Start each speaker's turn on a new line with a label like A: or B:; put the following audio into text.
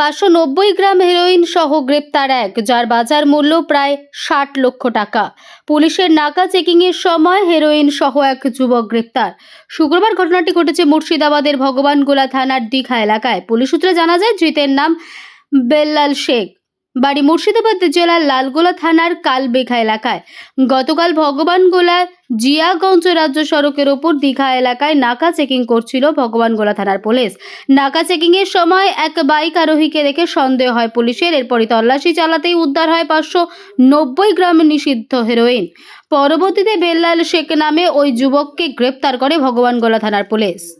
A: পাঁচশো নব্বই গ্রাম হেরোইন সহ গ্রেপ্তার এক, যার বাজার মূল্য প্রায় ষাট লক্ষ টাকা। পুলিশের নাকা চেকিংয়ের সময় হেরোইন সহ এক যুবক গ্রেপ্তার। শুক্রবার ঘটনাটি ঘটেছে মুর্শিদাবাদের ভগবানগোলা থানার দীঘা এলাকায়। পুলিশ সূত্রে জানা যায়, ধৃতের নাম বেল্লাল শেখ। বাড়ি মুর্শিদাবাদ জেলার লালগোলা থানার কালবেঘা এলাকায়। গতকাল ভগবান ভগবানগোলা জিয়াগঞ্জ রাজ্য সড়কের ওপর দীঘা এলাকায় নাকা চেকিং করছিল ভগবানগোলা থানার পুলিশ। নাকা চেকিং এর সময় এক বাইক আরোহীকে দেখে সন্দেহ হয় পুলিশের, এরপরই তল্লাশি চালাতেই উদ্ধার হয় পাঁচশো নব্বই গ্রাম নিষিদ্ধ হেরোইন। পরবর্তীতে বেল্লাল শেখ নামে ওই যুবককে গ্রেপ্তার করে ভগবানগোলা থানার পুলিশ।